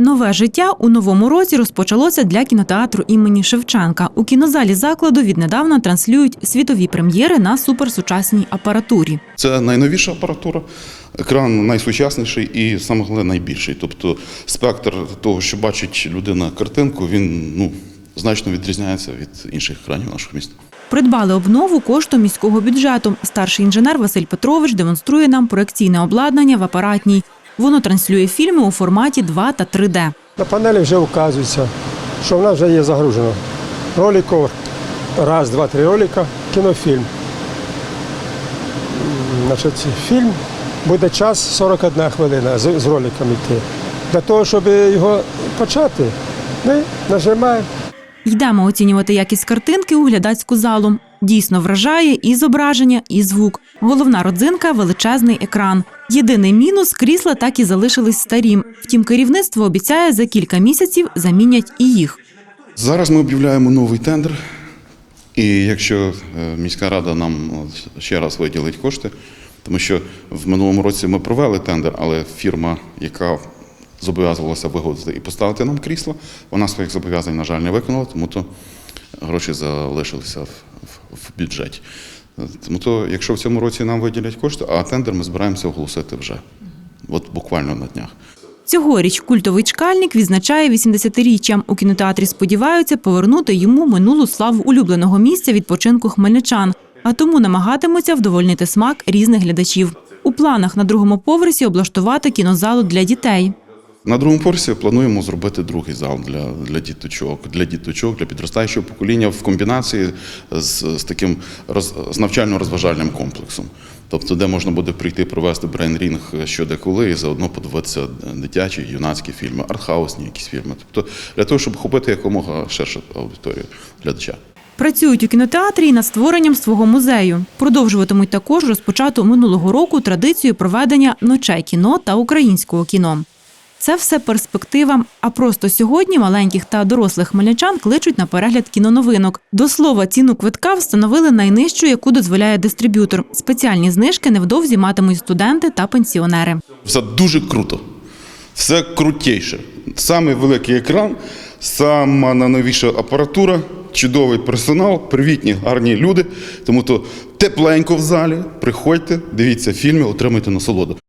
Нове життя у новому році розпочалося для кінотеатру імені Шевченка. У кінозалі закладу віднедавна транслюють світові прем'єри на суперсучасній апаратурі. Це найновіша апаратура, екран найсучасніший і саме головне найбільший. Тобто спектр того, що бачить людина картинку, він ну значно відрізняється від інших екранів нашого міста. Придбали обнову коштом міського бюджету. Старший інженер Василь Петрович демонструє нам проекційне обладнання в апаратній. Воно транслює фільми у форматі 2 та 3D. На панелі вже вказується, що в нас вже є загружено. Роликів раз, два, три ролика, кінофільм. Значить, фільм буде час 41 хвилина з, з роликами йти. Для того, щоб його почати, ми нажимаємо. Йдемо оцінювати якість картинки у глядацьку залу. Дійсно вражає і зображення, і звук. Головна родзинка величезний екран. Єдиний мінус крісла так і залишились старім. Втім, керівництво обіцяє за кілька місяців замінять і їх. Зараз ми об'являємо новий тендер. І якщо е, міська рада нам ще раз виділить кошти, тому що в минулому році ми провели тендер, але фірма, яка зобов'язувалася виготовити і поставити нам крісла, вона своїх зобов'язань, на жаль, не виконала, тому то гроші залишилися в, в, бюджеті. Тому то, якщо в цьому році нам виділять кошти, а тендер ми збираємося оголосити вже, от буквально на днях. Цьогоріч культовий чкальник відзначає 80-річчя. У кінотеатрі сподіваються повернути йому минулу славу улюбленого місця відпочинку хмельничан, а тому намагатимуться вдовольнити смак різних глядачів. У планах на другому поверсі облаштувати кінозалу для дітей. На другому поверсі плануємо зробити другий зал для, для діточок, для діточок, для підростаючого покоління в комбінації з, з таким роз, з навчально-розважальним комплексом. Тобто, де можна буде прийти провести брейн-рінг що коли і заодно подивитися дитячі, юнацькі фільми, артхаусні якісь фільми. Тобто, для того, щоб охопити якомога ширшу аудиторію глядача. Працюють у кінотеатрі і над створенням свого музею. Продовжуватимуть також розпочату минулого року традицію проведення ночей кіно та українського кіно. Це все перспектива. А просто сьогодні маленьких та дорослих хмельничан кличуть на перегляд кіноновинок. До слова, ціну квитка встановили найнижчу, яку дозволяє дистриб'ютор. Спеціальні знижки невдовзі матимуть студенти та пенсіонери. Все дуже круто. Все крутіше. Самий великий екран, сама найновіша апаратура, чудовий персонал, привітні, гарні люди. Тому то тепленько в залі. Приходьте, дивіться фільми, отримуйте насолоду.